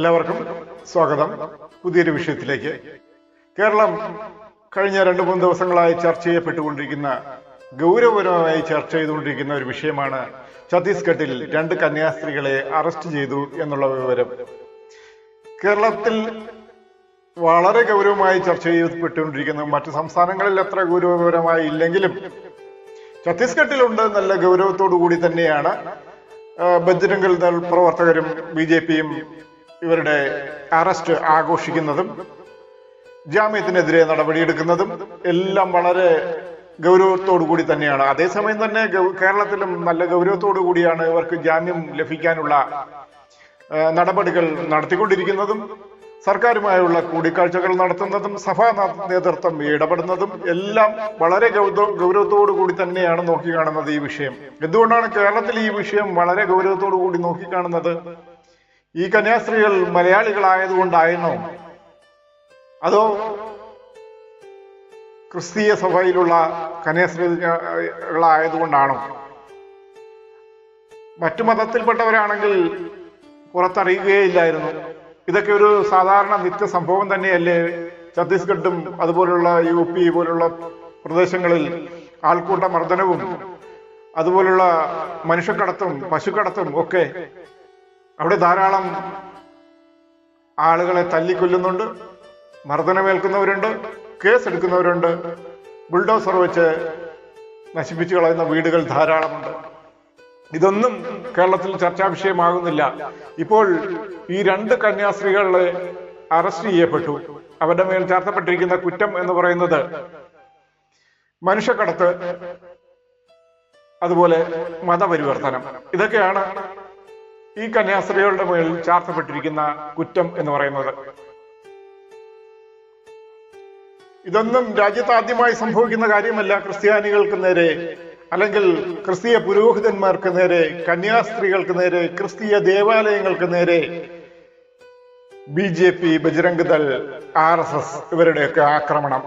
എല്ലാവർക്കും സ്വാഗതം. പുതിയൊരു വിഷയത്തിലേക്ക്. കേരളം കഴിഞ്ഞ രണ്ട് മൂന്ന് ദിവസങ്ങളായി ചർച്ച ചെയ്യപ്പെട്ടുകൊണ്ടിരിക്കുന്ന ഗൗരവപരമായി ചർച്ച ചെയ്തുകൊണ്ടിരിക്കുന്ന ഒരു വിഷയമാണ് ഛത്തീസ്ഗഡിൽ രണ്ട് കന്യാസ്ത്രീകളെ അറസ്റ്റ് ചെയ്തു എന്നുള്ള വിവരം. കേരളത്തിൽ വളരെ ഗൗരവമായി ചർച്ച ചെയ്യപ്പെട്ടുകൊണ്ടിരിക്കുന്ന മറ്റു സംസ്ഥാനങ്ങളിൽ അത്ര ഗൗരവപരമായി ഇല്ലെങ്കിലും ഛത്തീസ്ഗഡിലുണ്ട് നല്ല ഗൗരവത്തോടു കൂടി തന്നെയാണ് ബജ്രംഗൽ ദൾ പ്രവർത്തകരും ബി ജെ പിയും ഇവരുടെ അറസ്റ്റ് ആഘോഷിക്കുന്നതും ജാമ്യത്തിനെതിരെ നടപടിയെടുക്കുന്നതും എല്ലാം വളരെ ഗൗരവത്തോടു കൂടി തന്നെയാണ്. അതേസമയം തന്നെ കേരളത്തിലും നല്ല ഗൗരവത്തോടു കൂടിയാണ് ഇവർക്ക് ജാമ്യം ലഭിക്കാനുള്ള നടപടികൾ നടത്തിക്കൊണ്ടിരിക്കുന്നതും സർക്കാരുമായുള്ള കൂടിക്കാഴ്ചകൾ നടത്തുന്നതും സഭാ നേതൃത്വം ഇടപെടുന്നതും എല്ലാം വളരെ ഗൗരവ- ഗൗരവത്തോടു കൂടി തന്നെയാണ് നോക്കിക്കാണുന്നത് ഈ വിഷയം. എന്തുകൊണ്ടാണ് കേരളത്തിൽ ഈ വിഷയം വളരെ ഗൗരവത്തോടു കൂടി നോക്കിക്കാണുന്നത്? ഈ കന്യാസ്ത്രീകൾ മലയാളികളായതുകൊണ്ടായിരുന്നോ. അതോ ക്രിസ്തീയ സഭയിലുള്ള കന്യാസ്ത്രീകളായതുകൊണ്ടാണോ? മറ്റു മതത്തിൽപ്പെട്ടവരാണെങ്കിൽ പുറത്തറിയുകയില്ലായിരുന്നു. ഇതൊക്കെ ഒരു സാധാരണ നിത്യ സംഭവം തന്നെയല്ലേ? ഛത്തീസ്ഗഡും അതുപോലുള്ള യു പി പോലുള്ള പ്രദേശങ്ങളിൽ ആൾക്കൂട്ട മർദ്ദനവും അതുപോലുള്ള മനുഷ്യക്കടത്തും പശുക്കടത്തും ഒക്കെ അവിടെ ധാരാളം ആളുകളെ തല്ലിക്കൊല്ലുന്നുണ്ട് മർദ്ദനമേൽക്കുന്നവരുണ്ട് കേസെടുക്കുന്നവരുണ്ട് ബുൾഡോസർ വെച്ച് നശിപ്പിച്ചു കളയുന്ന വീടുകൾ ധാരാളമുണ്ട്. ഇതൊന്നും കേരളത്തിൽ ചർച്ചാ വിഷയമാകുന്നില്ല. ഇപ്പോൾ ഈ രണ്ട് കന്യാസ്ത്രീകൾ അറസ്റ്റ് ചെയ്യപ്പെട്ടു. അവരുടെ മേൽ ചാർത്തപ്പെട്ടിരിക്കുന്ന കുറ്റം എന്ന് പറയുന്നത് മനുഷ്യക്കടത്ത് അതുപോലെ മതപരിവർത്തനം. ഇതൊക്കെയാണ് ഈ കന്യാസ്ത്രീകളുടെ മുകളിൽ ചാർത്തപ്പെട്ടിരിക്കുന്ന കുറ്റം എന്ന് പറയുന്നത്. ഇതൊന്നും രാജ്യത്ത് ആദ്യമായി സംഭവിക്കുന്ന കാര്യമല്ല. ക്രിസ്ത്യാനികൾക്ക് നേരെ അല്ലെങ്കിൽ ക്രിസ്തീയ പുരോഹിതന്മാർക്ക് നേരെ കന്യാസ്ത്രീകൾക്ക് നേരെ ക്രിസ്തീയ ദേവാലയങ്ങൾക്ക് നേരെ B J P Bajrang Dal R S S ഇവരുടെയൊക്കെ ആക്രമണം.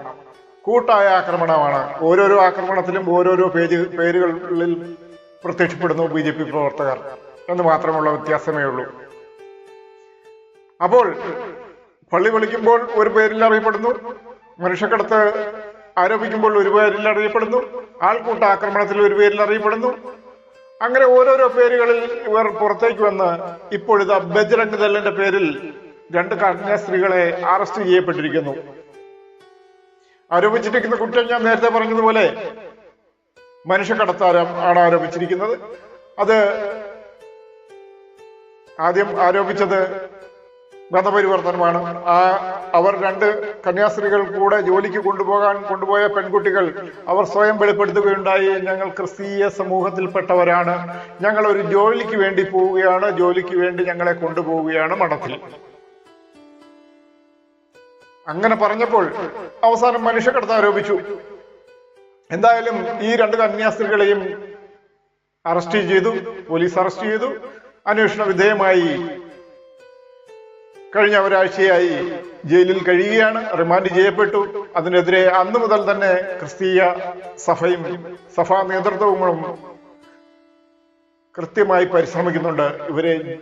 കൂട്ടായ ആക്രമണമാണ്. ഓരോരോ ആക്രമണത്തിലും ഓരോരോ പേജ് പേരുകളിൽ പ്രത്യക്ഷപ്പെടുന്നു ബി ജെ പി പ്രവർത്തകർ. എന്ന് മാത്രമുള്ള വ്യത്യാസമേ ഉള്ളൂ. അപ്പോൾ പള്ളി വിളിക്കുമ്പോൾ ഒരു പേരിൽ അറിയപ്പെടുന്നു. മനുഷ്യക്കടത്ത് ആരോപിക്കുമ്പോൾ ഒരു പേരിൽ അറിയപ്പെടുന്നു. ആൾക്കൂട്ട ആക്രമണത്തിൽ ഒരു പേരിൽ അറിയപ്പെടുന്നു. അങ്ങനെ ഓരോരോ പേരുകളിൽ ഇവർ പുറത്തേക്ക് വന്ന് ഇപ്പോഴിതാ ബജ്രംഗ് ദളിന്റെ പേരിൽ രണ്ട് കന്യാസ്ത്രീകളെ അറസ്റ്റ് ചെയ്യപ്പെട്ടിരിക്കുന്നു. ആരോപിച്ചിരിക്കുന്ന കുറ്റം ഞാൻ നേരത്തെ പറഞ്ഞതുപോലെ മനുഷ്യക്കടത്താരം ആണ് ആരോപിച്ചിരിക്കുന്നത്. അത് ആദ്യം ആരോപിച്ചത് മതപരിവർത്തനമാണ് ആ അവർ രണ്ട് കന്യാസ്ത്രീകൾ കൂടെ ജോലിക്ക് കൊണ്ടുപോകാൻ കൊണ്ടുപോയ പെൺകുട്ടികൾ അവർ സ്വയം വെളിപ്പെടുത്തുകയുണ്ടായി. ഞങ്ങൾ ക്രിസ്തീയ സമൂഹത്തിൽപ്പെട്ടവരാണ്. ഞങ്ങൾ ഒരു ജോലിക്ക് വേണ്ടി പോവുകയാണ്. ജോലിക്ക് വേണ്ടി ഞങ്ങളെ കൊണ്ടുപോവുകയാണ് മഠത്തിൽ. അങ്ങനെ പറഞ്ഞപ്പോൾ അവസാനം മനുഷ്യക്കടത്ത് ആരോപിച്ചു. എന്തായാലും ഈ രണ്ട് കന്യാസ്ത്രീകളെയും അറസ്റ്റ് ചെയ്തു. പോലീസ് അറസ്റ്റ് ചെയ്തു. അന്വേഷണ വിധേയമായി. കഴിഞ്ഞ ഒരാഴ്ചയായി ജയിലിൽ കഴിയുകയാണ്. റിമാൻഡ് ചെയ്യപ്പെട്ടു. അതിനെതിരെ അന്നു മുതൽ തന്നെ ക്രിസ്തീയ സഭയും സഭാ നേതൃത്വങ്ങളും കൃത്യമായി പരിശ്രമിക്കുന്നുണ്ട്. ഇവരെ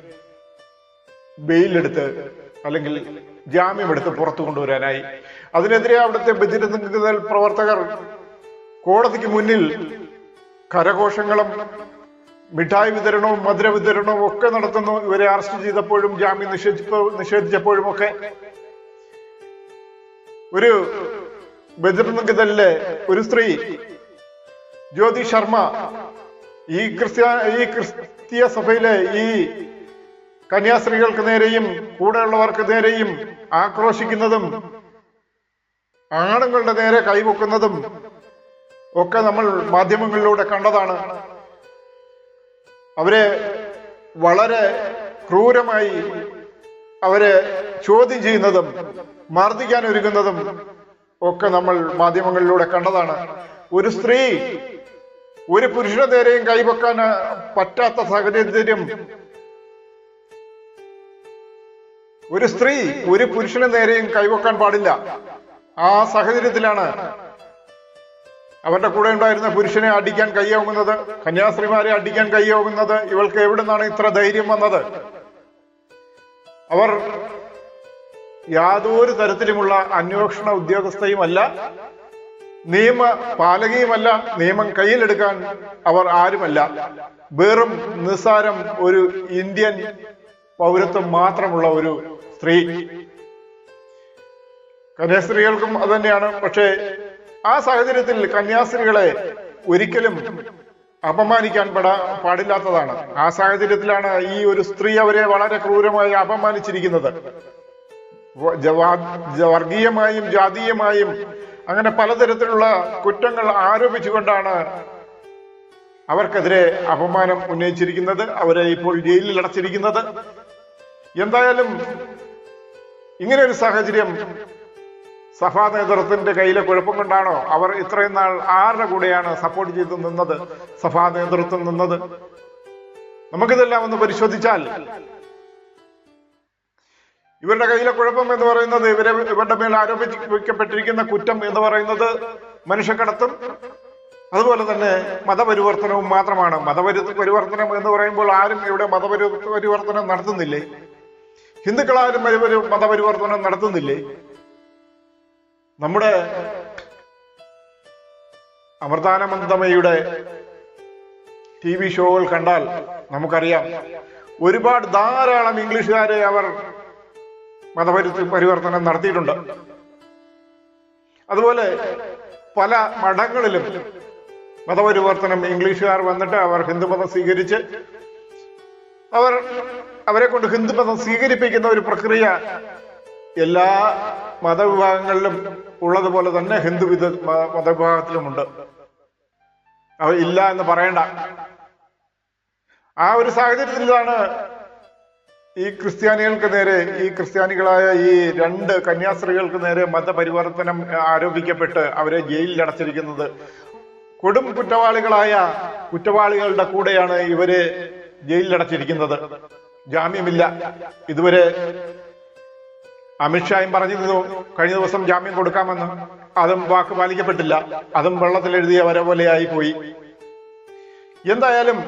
ബെയിലെടുത്ത് അല്ലെങ്കിൽ ജാമ്യമെടുത്ത് പുറത്തു കൊണ്ടുവരാനായി. അതിനെതിരെ അവിടുത്തെ ബദിരനിൽ പ്രവർത്തകർ കോടതിക്ക് മുന്നിൽ കരഘോഷങ്ങളും മിഠായി വിതരണവും മധുര വിതരണവും ഒക്കെ നടത്തുന്നു. ഇവരെ അറസ്റ്റ് ചെയ്തപ്പോഴും ജാമ്യം നിഷേധിച്ചപ്പോ നിഷേധിച്ചപ്പോഴും ഒക്കെ ഒരു ബദിരദലിലെ ഒരു സ്ത്രീ ജ്യോതി ശർമ്മ ഈ ക്രിസ്ത്യ ഈ ക്രിസ്തീയ സഭയിലെ ഈ കന്യാസ്ത്രീകൾക്ക് നേരെയും കൂടെയുള്ളവർക്ക് നേരെയും ആക്രോശിക്കുന്നതും ആണുങ്ങളുടെ നേരെ കൈവെക്കുന്നതും ഒക്കെ നമ്മൾ മാധ്യമങ്ങളിലൂടെ കണ്ടതാണ്. അവരെ വളരെ ക്രൂരമായി അവരെ ചോദ്യം ചെയ്യുന്നതും മർദ്ദിക്കാൻ ഒരുങ്ങുന്നതും ഒക്കെ നമ്മൾ മാധ്യമങ്ങളിലൂടെ കണ്ടതാണ്. ഒരു സ്ത്രീ ഒരു പുരുഷന് നേരെയും കൈവെക്കാൻ പറ്റാത്ത സാഹചര്യം ഒരു സ്ത്രീ ഒരു പുരുഷന് നേരെയും കൈവെക്കാൻ പാടില്ല. ആ സാഹചര്യത്തിലാണ് അവരുടെ കൂടെ ഉണ്ടായിരുന്ന പുരുഷനെ അടിക്കാൻ കൈയാകുന്നത് കന്യാസ്ത്രീമാരെ അടിക്കാൻ കൈയാകുന്നത് ഇവൾക്ക് എവിടെ നിന്നാണ് ഇത്ര ധൈര്യം വന്നത്? അവർ യാതൊരു തരത്തിലുമുള്ള അന്വേഷണ ഉദ്യോഗസ്ഥയുമല്ല നിയമ പാലകയുമല്ല നിയമം കയ്യിലെടുക്കാൻ അവർ ആരുമല്ല. വെറും നിസ്സാരം ഒരു ഇന്ത്യൻ പൗരത്വം മാത്രമുള്ള ഒരു സ്ത്രീ. കന്യാസ്ത്രീകൾക്കും അത് തന്നെയാണ്. പക്ഷേ ആ സാഹചര്യത്തിൽ കന്യാസ്ത്രീകളെ ഒരിക്കലും അപമാനിക്കാൻ പെടാ പാടില്ലാത്തതാണ്. ആ സാഹചര്യത്തിലാണ് ഈ ഒരു സ്ത്രീ അവരെ വളരെ ക്രൂരമായി അപമാനിച്ചിരിക്കുന്നത്. വർഗീയമായും ജാതീയമായും അങ്ങനെ പലതരത്തിലുള്ള കുറ്റങ്ങൾ ആരോപിച്ചുകൊണ്ടാണ് അവർക്കെതിരെ അപമാനം ഉന്നയിച്ചിരിക്കുന്നത് അവരെ ഇപ്പോൾ ജയിലിൽ അടച്ചിരിക്കുന്നത്. എന്തായാലും ഇങ്ങനെ ഒരു സാഹചര്യം സഭാ നേതൃത്വത്തിന്റെ കയ്യിലെ കുഴപ്പം കൊണ്ടാണോ അവർ ഇത്രയും നാൾ ആരുടെ കൂടെയാണ് സപ്പോർട്ട് ചെയ്ത് നിന്നത്? സഭാ നേതൃത്വം നിന്നത്? നമുക്കിതെല്ലാം ഒന്ന് പരിശോധിച്ചാൽ ഇവരുടെ കയ്യിലെ കുഴപ്പം എന്ന് പറയുന്നത് ഇവരെ ഇവരുടെ മേൽ ആരോപിക്കപ്പെട്ടിരിക്കുന്ന കുറ്റം എന്ന് പറയുന്നത് മനുഷ്യക്കടത്തും അതുപോലെ തന്നെ മതപരിവർത്തനവും മാത്രമാണ്. മതപരിവർത്തനം പരിവർത്തനം എന്ന് പറയുമ്പോൾ ആരും ഇവിടെ മതപരിവർത്തനം പരിവർത്തനം നടത്തുന്നില്ലേ? ഹിന്ദുക്കളാരും മതപരിവർത്തനം നടത്തുന്നില്ലേ? നമ്മുടെ അമൃതാനന്ദമയുടെ ടി വി ഷോകൾ കണ്ടാൽ നമുക്കറിയാം ഒരുപാട് ധാരാളം ഇംഗ്ലീഷുകാരെ അവർ മതപരി പരിവർത്തനം നടത്തിയിട്ടുണ്ട്. അതുപോലെ പല മഠങ്ങളിലും മതപരിവർത്തനം ഇംഗ്ലീഷുകാർ വന്നിട്ട് അവർ ഹിന്ദുമതം സ്വീകരിച്ച് അവർ അവരെ കൊണ്ട് ഹിന്ദുമതം സ്വീകരിപ്പിക്കുന്ന ഒരു പ്രക്രിയ എല്ലാ മതവിഭാഗങ്ങളിലും ഉള്ളതുപോലെ തന്നെ ഹിന്ദു വിധ മതവിഭാഗത്തിലുമുണ്ട്. അവ ഇല്ല എന്ന് പറയണ്ട. ആ ഒരു സാഹചര്യത്തിലാണ് ഈ ക്രിസ്ത്യാനികൾക്ക് നേരെ ഈ ക്രിസ്ത്യാനികളായ ഈ രണ്ട് കന്യാസ്ത്രീകൾക്ക് നേരെ മതപരിവർത്തനം ആരോപിക്കപ്പെട്ട് അവരെ ജയിലിൽ അടച്ചിരിക്കുന്നത്. കൊടും കുറ്റവാളികളായ കുറ്റവാളികളുടെ കൂടെയാണ് ഇവരെ ജയിലിൽ അടച്ചിരിക്കുന്നത്. ജാമ്യമില്ല. ഇതുവരെ അമിത്ഷായും പറഞ്ഞിരുന്നു കഴിഞ്ഞ ദിവസം ജാമ്യം കൊടുക്കാമെന്ന് അതും വാക്ക് പാലിക്കപ്പെട്ടില്ല അതും വെള്ളത്തിൽ എഴുതിയ വര പോലെയായി പോയി എന്തായാലും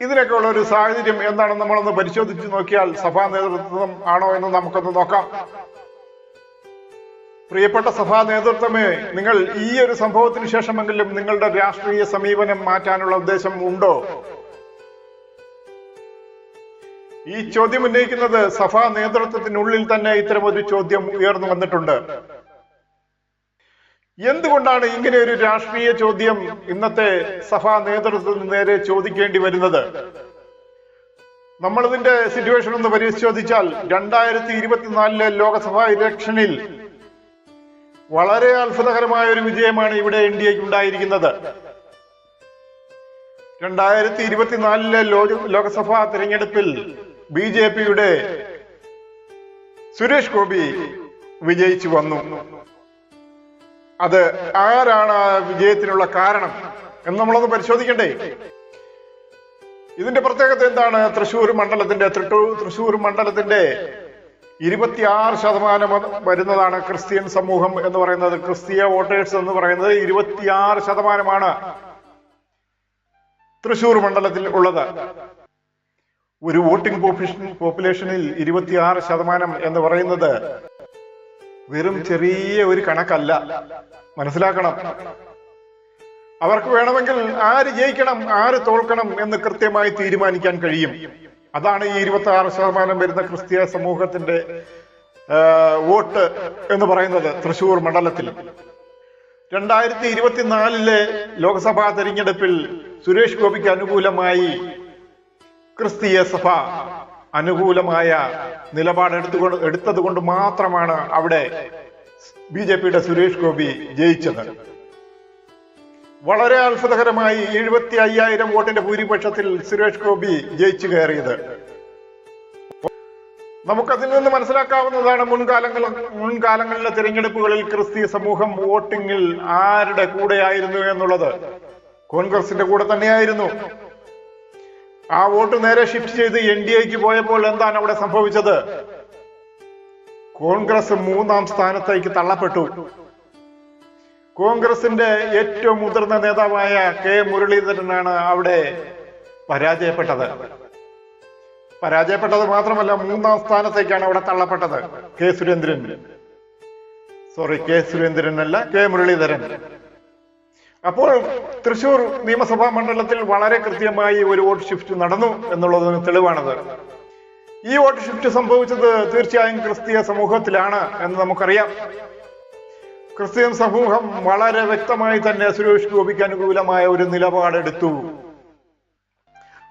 ഇതിനൊക്കെ ഉള്ള ഒരു സാഹചര്യം എന്താണെന്ന് നമ്മളൊന്ന് പരിശോധിച്ച് നോക്കിയാൽ സഭാ നേതൃത്വം ആണോ എന്ന് നമുക്കൊന്ന് നോക്കാം. പ്രിയപ്പെട്ട സഭാ നേതൃത്വമേ നിങ്ങൾ ഈ ഒരു സംഭവത്തിന് ശേഷമെങ്കിലും നിങ്ങളുടെ രാഷ്ട്രീയ സമീപനം മാറ്റാനുള്ള ഉദ്ദേശം ഉണ്ടോ? ഈ ചോദ്യം ഉന്നയിക്കുന്നത് സഭാ നേതൃത്വത്തിനുള്ളിൽ തന്നെ ഇത്തരം ഒരു ചോദ്യം ഉയർന്നു വന്നിട്ടുണ്ട്. എന്തുകൊണ്ടാണ് ഇങ്ങനെ ഒരു രാഷ്ട്രീയ ചോദ്യം ഇന്നത്തെ സഭാ നേതൃത്വത്തിന് നേരെ ചോദിക്കേണ്ടി വരുന്നത്? നമ്മളിതിന്റെ സിറ്റുവേഷൻ ഒന്ന് പരിശോധിച്ചാൽ രണ്ടായിരത്തി ഇരുപത്തിനാലിലെ ലോക്സഭാ ഇലക്ഷനിൽ വളരെ അത്ഭുതകരമായ ഒരു വിജയമാണ് ഇവിടെ എക്ക് ഉണ്ടായിരിക്കുന്നത്. രണ്ടായിരത്തി ഇരുപത്തിനാലിലെ ലോക്സഭാ തിരഞ്ഞെടുപ്പിൽ ബി ജെ പിയുടെ സുരേഷ് ഗോപി വിജയിച്ചു വന്നു. അത് ആരാണ് ആ വിജയത്തിനുള്ള കാരണം എന്ന് നമ്മളൊന്ന് പരിശോധിക്കണ്ടേ? ഇതിന്റെ പ്രത്യേകത എന്താണ്? തൃശൂർ മണ്ഡലത്തിന്റെ തൃശൂർ മണ്ഡലത്തിന്റെ ഇരുപത്തിയാറ് ശതമാനം വരുന്നതാണ് ക്രിസ്ത്യൻ സമൂഹം എന്ന് പറയുന്നത്. ക്രിസ്തീയ വോട്ടേഴ്സ് എന്ന് പറയുന്നത് ഇരുപത്തിയാറ് ശതമാനമാണ് തൃശൂർ മണ്ഡലത്തിൽ ഉള്ളത്. ഒരു വോട്ടിംഗ് പോപ്പുലേഷനിൽ ഇരുപത്തിയാറ് ശതമാനം എന്ന് പറയുന്നത് വെറും ചെറിയ ഒരു കണക്കല്ല. മനസ്സിലാക്കണം. അവർക്ക് വേണമെങ്കിൽ ആര് ജയിക്കണം ആര് തോൽക്കണം എന്ന് കൃത്യമായി തീരുമാനിക്കാൻ കഴിയും. അതാണ് ഈ ഇരുപത്തി ആറ് ശതമാനം വരുന്ന ക്രിസ്തീയ സമൂഹത്തിന്റെ വോട്ട് എന്ന് പറയുന്നത് തൃശൂർ മണ്ഡലത്തിൽ. രണ്ടായിരത്തി ഇരുപത്തിനാലിലെ ലോക്സഭാ തെരഞ്ഞെടുപ്പിൽ സുരേഷ് ഗോപിക്ക് അനുകൂലമായി ക്രിസ്തീയ സഭ അനുകൂലമായ നിലപാടെടുത്തുകൊണ്ട് എടുത്തത് കൊണ്ട് മാത്രമാണ് അവിടെ ബി ജെ പിയുടെ സുരേഷ് ഗോപി ജയിച്ചത്. വളരെ അത്ഭുതകരമായി എഴുപത്തി അയ്യായിരം വോട്ടിന്റെ ഭൂരിപക്ഷത്തിൽ സുരേഷ് ഗോപി ജയിച്ചു കയറിയത്. നമുക്കതിൽ നിന്ന് മനസ്സിലാക്കാവുന്നതാണ് മുൻകാലങ്ങൾ മുൻകാലങ്ങളിലെ തിരഞ്ഞെടുപ്പുകളിൽ ക്രിസ്തീയ സമൂഹം വോട്ടിങ്ങിൽ ആരുടെ കൂടെയായിരുന്നു എന്നുള്ളത്. കോൺഗ്രസിന്റെ കൂടെ തന്നെയായിരുന്നു. ആ വോട്ട് നേരെ ഷിഫ്റ്റ് ചെയ്ത് എൻ ഡി എക്ക് പോയപ്പോൾ എന്താണ് അവിടെ സംഭവിച്ചത്? കോൺഗ്രസ് മൂന്നാം സ്ഥാനത്തേക്ക് തള്ളപ്പെട്ടു. കോൺഗ്രസിന്റെ ഏറ്റവും മുതിർന്ന നേതാവായ കെ മുരളീധരനാണ് അവിടെ പരാജയപ്പെട്ടത്. പരാജയപ്പെട്ടത് മാത്രമല്ല മൂന്നാം സ്ഥാനത്തേക്കാണ് അവിടെ തള്ളപ്പെട്ടത് K Surendran. Sorry K Surendran അല്ല കെ മുരളീധരൻ. അപ്പോൾ തൃശൂർ നിയമസഭാ മണ്ഡലത്തിൽ വളരെ കൃത്യമായി ഒരു വോട്ട് ഷിഫ്റ്റ് നടന്നു എന്നുള്ളതിന് തെളിവാണത്. ഈ വോട്ട് ഷിഫ്റ്റ് സംഭവിച്ചത് തീർച്ചയായും ക്രിസ്തീയ സമൂഹത്തിലാണ് എന്ന് നമുക്കറിയാം. ക്രിസ്ത്യൻ സമൂഹം വളരെ വ്യക്തമായി തന്നെ സുരേഷ് ഗോപിക്ക് അനുകൂലമായ ഒരു നിലപാടെടുത്തു.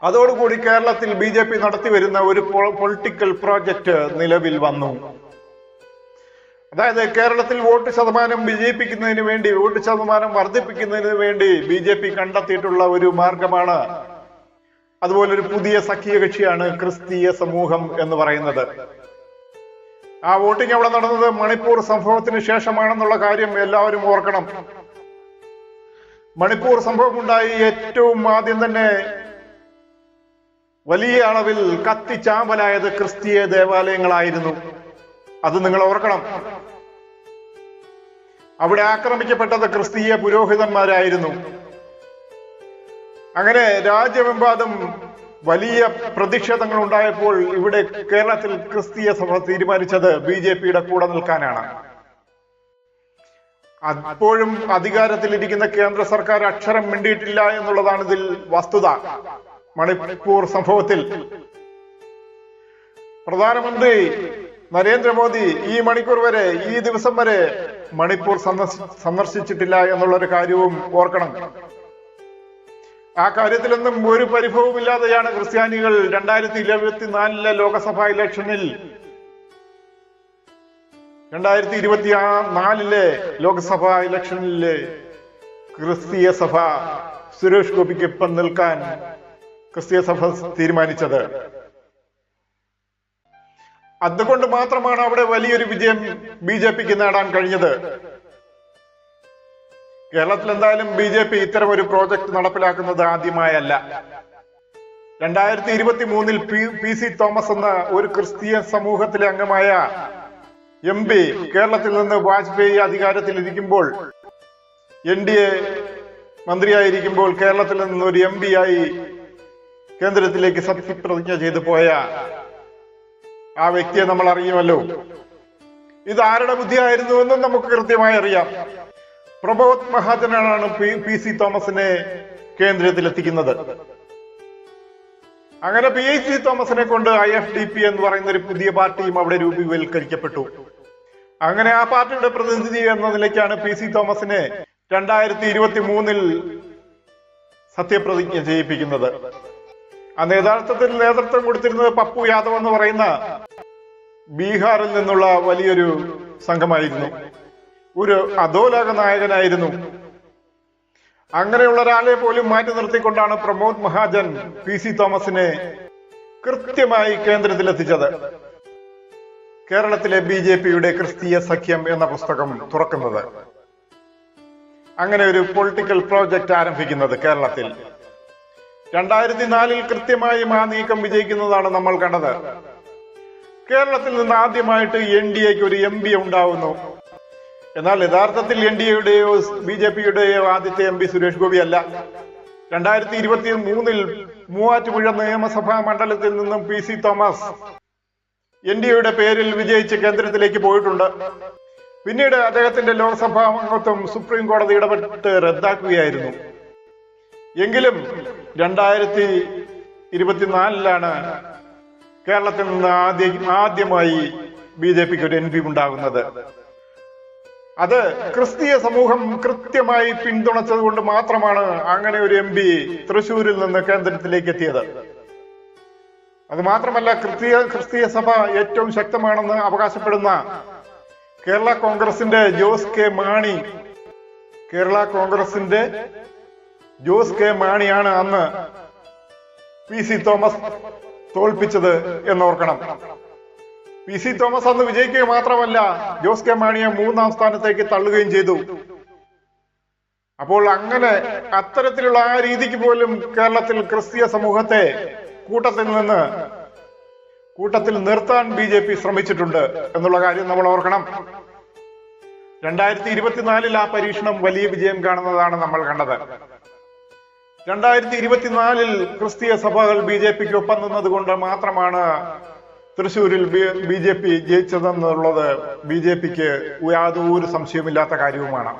അതോടുകൂടി കേരളത്തിൽ ബി ജെ പി നടത്തി വരുന്ന ഒരു പൊളിറ്റിക്കൽ പ്രോജക്റ്റ് നിലവിൽ വന്നു. അതായത് കേരളത്തിൽ വോട്ട് ശതമാനം വിജയിപ്പിക്കുന്നതിന് വേണ്ടി വോട്ട് ശതമാനം വർദ്ധിപ്പിക്കുന്നതിന് വേണ്ടി ബി ജെ പി കണ്ടെത്തിയിട്ടുള്ള ഒരു മാർഗമാണ്. അതുപോലെ ഒരു പുതിയ സഖ്യ കക്ഷിയാണ് ക്രിസ്തീയ സമൂഹം എന്ന് പറയുന്നത്. ആ വോട്ടിംഗ് അവിടെ നടന്നത് മണിപ്പൂർ സംഭവത്തിന് ശേഷമാണെന്നുള്ള കാര്യം എല്ലാവരും ഓർക്കണം. മണിപ്പൂർ സംഭവം ഉണ്ടായി ഏറ്റവും ആദ്യം തന്നെ വലിയ അളവിൽ കത്തിച്ചാമ്പലായത് ക്രിസ്തീയ ദേവാലയങ്ങളായിരുന്നു. അത് നിങ്ങൾ ഓർക്കണം. അവിടെ ആക്രമിക്കപ്പെട്ടത് ക്രിസ്തീയ പുരോഹിതന്മാരായിരുന്നു. അങ്ങനെ രാജ്യമെമ്പാടും വലിയ പ്രതിഷേധങ്ങൾ ഉണ്ടായപ്പോൾ ഇവിടെ കേരളത്തിൽ ക്രിസ്തീയ സഭ തീരുമാനിച്ചത് ബി ജെ പിയുടെ കൂടെ നിൽക്കാനാണ്. അപ്പോഴും അധികാരത്തിലിരിക്കുന്ന കേന്ദ്ര സർക്കാർ അക്ഷരം മിണ്ടിയിട്ടില്ല എന്നുള്ളതാണ് ഇതിൽ വസ്തുത. മണിപ്പൂർ സംഭവത്തിൽ. പ്രധാനമന്ത്രി നരേന്ദ്രമോദി ഈ മണിക്കൂർ വരെ ഈ ദിവസം വരെ മണിപ്പൂർ സന്ദർശി- സന്ദർശിച്ചിട്ടില്ല എന്നുള്ള ഒരു കാര്യവും ഓർക്കണം. ആ കാര്യത്തിലൊന്നും ഒരു പരിഭവമില്ലാതെയാണ് ക്രിസ്ത്യാനികൾ രണ്ടായിരത്തി ഇരുപത്തിനാലിലെ ലോക്സഭാ ഇലക്ഷനിൽ രണ്ടായിരത്തി ഇരുപത്തി നാലിലെ ലോക്സഭാ ഇലക്ഷനിലെ ക്രിസ്തീയ സഭ സുരേഷ് ഗോപിക്കൊപ്പം നിൽക്കാൻ ക്രിസ്തീയ സഭ തീരുമാനിച്ചത്. അതുകൊണ്ട് മാത്രമാണ് അവിടെ വലിയൊരു വിജയം ബി ജെ പിക്ക് നേടാൻ കഴിഞ്ഞത്. കേരളത്തിൽ എന്തായാലും ബി ജെ പി ഇത്തരം ഒരു പ്രോജക്ട് നടപ്പിലാക്കുന്നത് ആദ്യമായല്ല. രണ്ടായിരത്തി ഇരുപത്തി മൂന്നിൽ പി സി തോമസ് എന്ന ഒരു ക്രിസ്തീയ സമൂഹത്തിലെ അംഗമായ എം പി കേരളത്തിൽ നിന്ന് വാജ്പേയി അധികാരത്തിൽ ഇരിക്കുമ്പോൾ എൻ ഡി എ മന്ത്രിയായിരിക്കുമ്പോൾ കേരളത്തിൽ നിന്ന് ഒരു എം പി ആയി കേന്ദ്രത്തിലേക്ക് സത്യപ്രതിജ്ഞ ചെയ്തു പോയ ആ വ്യക്തിയെ നമ്മൾ അറിയുമല്ലോ. ഇത് ആരുടെ ബുദ്ധിയായിരുന്നു എന്നും നമുക്ക് കൃത്യമായി അറിയാം. പ്രബോധ് മഹാജനാണ് പി പി സി തോമസിനെ കേന്ദ്രത്തിലെത്തിക്കുന്നത്. അങ്ങനെ പി സി തോമസിനെ കൊണ്ട് ഐ എഫ് ഡി പി എന്ന് പറയുന്ന ഒരു പുതിയ പാർട്ടിയും അവിടെ രൂപീകരിക്കപ്പെട്ടു. അങ്ങനെ ആ പാർട്ടിയുടെ പ്രതിനിധി എന്ന നിലയ്ക്കാണ് പി സി തോമസിനെ രണ്ടായിരത്തി ഇരുപത്തി മൂന്നിൽ സത്യപ്രതിജ്ഞ ചെയ്യിപ്പിക്കുന്നത്. അന്ന് യഥാർത്ഥത്തിൽ നേതൃത്വം കൊടുത്തിരുന്നത് പപ്പു യാദവ് എന്ന് പറയുന്ന ബീഹാറിൽ നിന്നുള്ള വലിയൊരു സംഘമായിരുന്നു. ഒരു അധോലോക നായകനായിരുന്നു. അങ്ങനെയുള്ള ഒരാളെ പോലും മാറ്റി നിർത്തിക്കൊണ്ടാണ് പ്രമോദ് മഹാജൻ പി സി തോമസിനെ കൃത്യമായി കേന്ദ്രത്തിലെത്തിച്ചത്. കേരളത്തിലെ ബി ജെ പിയുടെ ക്രിസ്തീയ സഖ്യം എന്ന പുസ്തകം തുറക്കുന്നത്. അങ്ങനെ ഒരു പൊളിറ്റിക്കൽ പ്രോജക്റ്റ് ആരംഭിക്കുന്നത് കേരളത്തിൽ. രണ്ടായിരത്തി നാലിൽ കൃത്യമായും ആ നീക്കം വിജയിക്കുന്നതാണ് നമ്മൾ കണ്ടത്. കേരളത്തിൽ നിന്ന് ആദ്യമായിട്ട് എൻ ഡി എക്ക് ഒരു എം പി ഉണ്ടാവുന്നു. എന്നാൽ യഥാർത്ഥത്തിൽ എൻ ഡി എയുടെയോ ബി ജെ പിയുടെയോ ആദ്യത്തെ എം പി സുരേഷ് ഗോപി അല്ല. രണ്ടായിരത്തി ഇരുപത്തി മൂന്നിൽ മൂവാറ്റുപുഴ നിയമസഭാ മണ്ഡലത്തിൽ നിന്നും P C Thomas N D എയുടെ പേരിൽ വിജയിച്ച് കേന്ദ്രത്തിലേക്ക് പോയിട്ടുണ്ട്. പിന്നീട് അദ്ദേഹത്തിന്റെ ലോക്സഭാ അംഗത്വം സുപ്രീം കോടതി ഇടപെട്ട് റദ്ദാക്കുകയായിരുന്നു. എങ്കിലും രണ്ടായിരത്തി ഇരുപത്തിനാലിലാണ് കേരളത്തിൽ നിന്ന് ആദ്യ ആദ്യമായി ബി ജെ പിക്ക് ഒരു എൻ പി ഉണ്ടാകുന്നത്. അത് ക്രിസ്തീയ സമൂഹം കൃത്യമായി പിന്തുണച്ചത് കൊണ്ട് മാത്രമാണ് അങ്ങനെ ഒരു എം പി തൃശൂരിൽ നിന്ന് കേന്ദ്രത്തിലേക്ക് എത്തിയത്. അത് മാത്രമല്ല ക്രിസ്തീയ ക്രിസ്തീയ സഭ ഏറ്റവും ശക്തമാണെന്ന് അവകാശപ്പെടുന്ന കേരള കോൺഗ്രസിന്റെ ജോസ് കെ മാണി കേരള കോൺഗ്രസിന്റെ ജോസ് കെ മാണിയാണ് അന്ന് പി സി തോമസ് തോൽപ്പിച്ചത് എന്നോർക്കണം. പി സി തോമസ് അന്ന് വിജയിക്കുക മാത്രമല്ല ജോസ് കെ മാണിയെ മൂന്നാം സ്ഥാനത്തേക്ക് തള്ളുകയും ചെയ്തു. അപ്പോൾ അങ്ങനെ അത്തരത്തിലുള്ള ആ രീതിക്ക് പോലും കേരളത്തിൽ ക്രിസ്തീയ സമൂഹത്തെ കൂട്ടത്തിൽ നിന്ന് കൂട്ടത്തിൽ നിർത്താൻ ബി ജെ പി ശ്രമിച്ചിട്ടുണ്ട് എന്നുള്ള കാര്യം നമ്മൾ ഓർക്കണം. രണ്ടായിരത്തി ഇരുപത്തിനാലിൽ ആ പരീക്ഷണം വലിയ വിജയം കാണുന്നതാണ് നമ്മൾ കണ്ടത്. രണ്ടായിരത്തി ഇരുപത്തിനാലിൽ ക്രിസ്തീയ സഭകൾ ബി ജെ പിക്ക് ഒപ്പം നിന്നത് കൊണ്ട് മാത്രമാണ് തൃശൂരിൽ ബി ജെ പി ജയിച്ചതെന്നുള്ളത് ബി ജെ പിക്ക് യാതൊരു സംശയമില്ലാത്ത കാര്യവുമാണ്.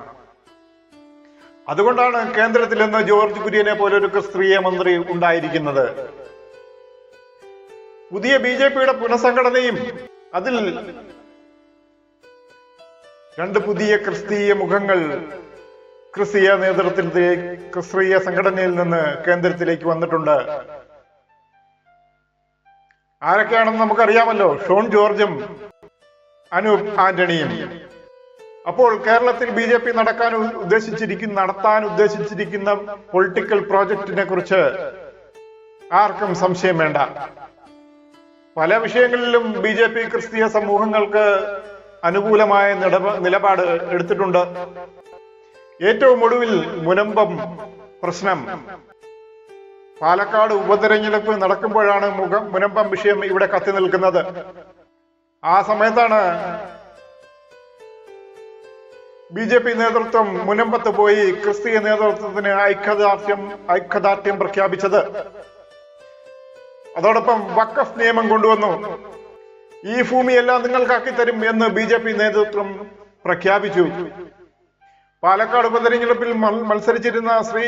അതുകൊണ്ടാണ് കേന്ദ്രത്തിൽ നിന്ന് ജോർജ് കുര്യനെ പോലെ ഒരു ക്രിസ്തീയ മന്ത്രി ഉണ്ടായിരിക്കുന്നത്. പുതിയ ബി ജെ പിയുടെ പുനഃസംഘടനയും അതിൽ രണ്ട് പുതിയ ക്രിസ്തീയ മുഖങ്ങൾ ക്രിസ്തീയ നേതൃത്വത്തിൽ ക്രിസ്തീയ സംഘടനയിൽ നിന്ന് കേന്ദ്രത്തിലേക്ക് വന്നിട്ടുണ്ട്. ആരൊക്കെയാണെന്ന് നമുക്കറിയാമല്ലോ? ഷോൺ ജോർജും അനൂപ് ആന്റണിയും. അപ്പോൾ കേരളത്തിൽ ബി ജെ പി നടക്കാൻ ഉദ്ദേശിച്ചിരിക്കുന്ന നടത്താൻ ഉദ്ദേശിച്ചിരിക്കുന്ന പൊളിറ്റിക്കൽ പ്രോജക്റ്റിനെ കുറിച്ച് ആർക്കും സംശയം വേണ്ട. പല വിഷയങ്ങളിലും ബി ജെ പി ക്രിസ്തീയ സമൂഹങ്ങൾക്ക് അനുകൂലമായ നിലപാട് എടുത്തിട്ടുണ്ട്. ഏറ്റവും ഒടുവിൽ മുനമ്പം പ്രശ്നം. പാലക്കാട് ഉപതെരഞ്ഞെടുപ്പ് നടക്കുമ്പോഴാണ് മുഖം മുനമ്പം വിഷയം ഇവിടെ കത്തി നിൽക്കുന്നത്. ആ സമയത്താണ് ബി ജെ പി നേതൃത്വം മുനമ്പത്ത് പോയി ക്രിസ്തീയ നേതൃത്വത്തിന് ഐക്യദാർഢ്യം ഐക്യദാർഢ്യം പ്രഖ്യാപിച്ചത്. അതോടൊപ്പം വക്കഫ് നിയമം കൊണ്ടുവന്നു. ഈ ഭൂമിയെല്ലാം നിങ്ങൾക്കാക്കി തരും എന്ന് ബി നേതൃത്വം പ്രഖ്യാപിച്ചു. പാലക്കാട് ഉപതെരഞ്ഞെടുപ്പിൽ മത്സരിച്ചിരുന്ന ശ്രീ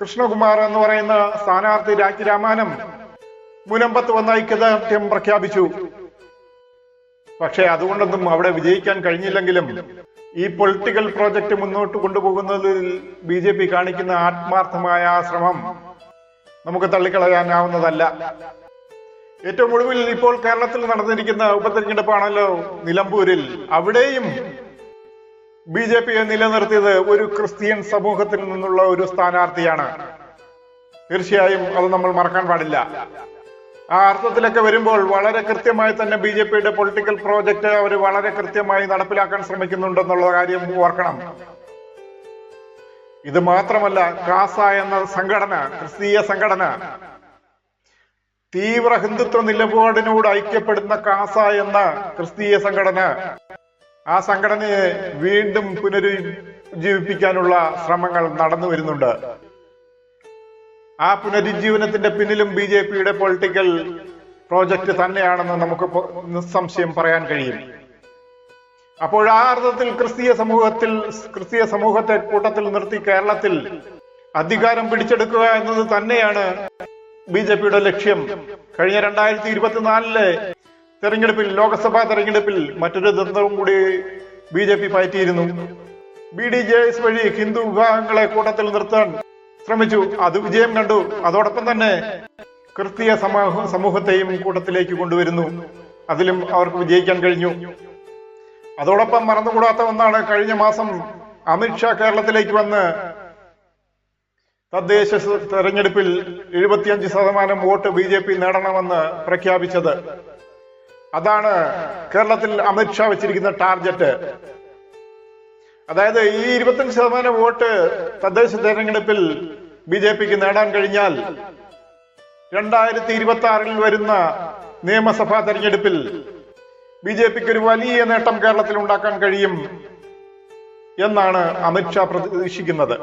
കൃഷ്ണകുമാർ എന്ന് പറയുന്ന സ്ഥാനാർത്ഥി രാഖി രാമാനം മുനമ്പത്ത് വന്ന ഐക്യദാർഢ്യം പ്രഖ്യാപിച്ചു. പക്ഷേ അതുകൊണ്ടൊന്നും അവിടെ വിജയിക്കാൻ കഴിഞ്ഞില്ലെങ്കിലും ഈ പൊളിറ്റിക്കൽ പ്രോജക്റ്റ് മുന്നോട്ട് കൊണ്ടുപോകുന്നതിൽ ബി ജെ പി കാണിക്കുന്ന ആത്മാർത്ഥമായ ശ്രമം നമുക്ക് തള്ളിക്കളയാനാവുന്നതല്ല. ഏറ്റവും ഒടുവിൽ ഇപ്പോൾ കേരളത്തിൽ നടന്നിരിക്കുന്ന ഉപതെരഞ്ഞെടുപ്പാണല്ലോ നിലമ്പൂരിൽ. അവിടെയും ബി ജെ പിയെ നിലനിർത്തിയത് ഒരു ക്രിസ്ത്യൻ സമൂഹത്തിൽ നിന്നുള്ള ഒരു സ്ഥാനാർത്ഥിയാണ്. തീർച്ചയായും അത് നമ്മൾ മറക്കാൻ പാടില്ല. ആ അർത്ഥത്തിലൊക്കെ വരുമ്പോൾ വളരെ കൃത്യമായി തന്നെ ബി ജെ പിയുടെ പൊളിറ്റിക്കൽ പ്രോജക്റ്റ് അവർ വളരെ കൃത്യമായി നടപ്പിലാക്കാൻ ശ്രമിക്കുന്നുണ്ടെന്നുള്ള കാര്യം ഓർക്കണം. ഇത് മാത്രമല്ല കാസ എന്ന സംഘടന ക്രിസ്തീയ സംഘടന തീവ്ര ഹിന്ദുത്വ നിലപാടിനോട് ഐക്യപ്പെടുന്ന കാസ എന്ന ക്രിസ്തീയ സംഘടന ആ സംഘടനയെ വീണ്ടും പുനരുജ്ജീവിപ്പിക്കാനുള്ള ശ്രമങ്ങൾ നടന്നു വരുന്നുണ്ട്. ആ പുനരുജ്ജീവനത്തിന്റെ പിന്നിലും ബി ജെ പിയുടെ പൊളിറ്റിക്കൽ പ്രോജക്റ്റ് തന്നെയാണെന്ന് നമുക്ക് നിസ്സംശയം പറയാൻ കഴിയും. അപ്പോൾ ആ അർത്ഥത്തിൽ ക്രിസ്തീയ സമൂഹത്തിൽ ക്രിസ്തീയ സമൂഹത്തെ കൂട്ടത്തിൽ നിർത്തി കേരളത്തിൽ അധികാരം പിടിച്ചെടുക്കുക എന്നത് തന്നെയാണ് ബി ജെ പിയുടെ ലക്ഷ്യം. കഴിഞ്ഞ രണ്ടായിരത്തി ഇരുപത്തിനാലിലെ തെരഞ്ഞെടുപ്പിൽ ലോക്സഭാ തെരഞ്ഞെടുപ്പിൽ മറ്റൊരു ദന്തവും കൂടി ബി ജെ പി പയറ്റിയിരുന്നു. ബി ഡി ജെ എസ് വഴി ഹിന്ദു വിഭാഗങ്ങളെ കൂട്ടത്തിൽ നിർത്താൻ ശ്രമിച്ചു. അത് വിജയം കണ്ടു. അതോടൊപ്പം തന്നെ ക്രിസ്തീയ സമൂഹ സമൂഹത്തെയും കൂട്ടത്തിലേക്ക് കൊണ്ടുവരുന്നു. അതിലും അവർക്ക് വിജയിക്കാൻ കഴിഞ്ഞു. അതോടൊപ്പം മറന്നുകൂടാത്ത ഒന്നാണ് കഴിഞ്ഞ മാസം അമിത്ഷാ കേരളത്തിലേക്ക് വന്ന് തദ്ദേശ തെരഞ്ഞെടുപ്പിൽ എഴുപത്തിയഞ്ച് ശതമാനം വോട്ട് ബി ജെ പി നേടണമെന്ന് പ്രഖ്യാപിച്ചത്. അതാണ് കേരളത്തിൽ അമിത്ഷാ വെച്ചിരിക്കുന്ന ടാർഗറ്റ് അതായത് ഈ ഇരുപത്തഞ്ച് ശതമാനം വോട്ട് തദ്ദേശ തെരഞ്ഞെടുപ്പിൽ ബി ജെ പിക്ക് നേടാൻ കഴിഞ്ഞാൽ രണ്ടായിരത്തി ഇരുപത്തി ആറിൽ വരുന്ന നിയമസഭാ തെരഞ്ഞെടുപ്പിൽ ബി ജെ പിക്ക് ഒരു വലിയ നേട്ടം കേരളത്തിൽ ഉണ്ടാക്കാൻ കഴിയും എന്നാണ് അമിത്ഷാ പ്രതീക്ഷിക്കുന്നത്.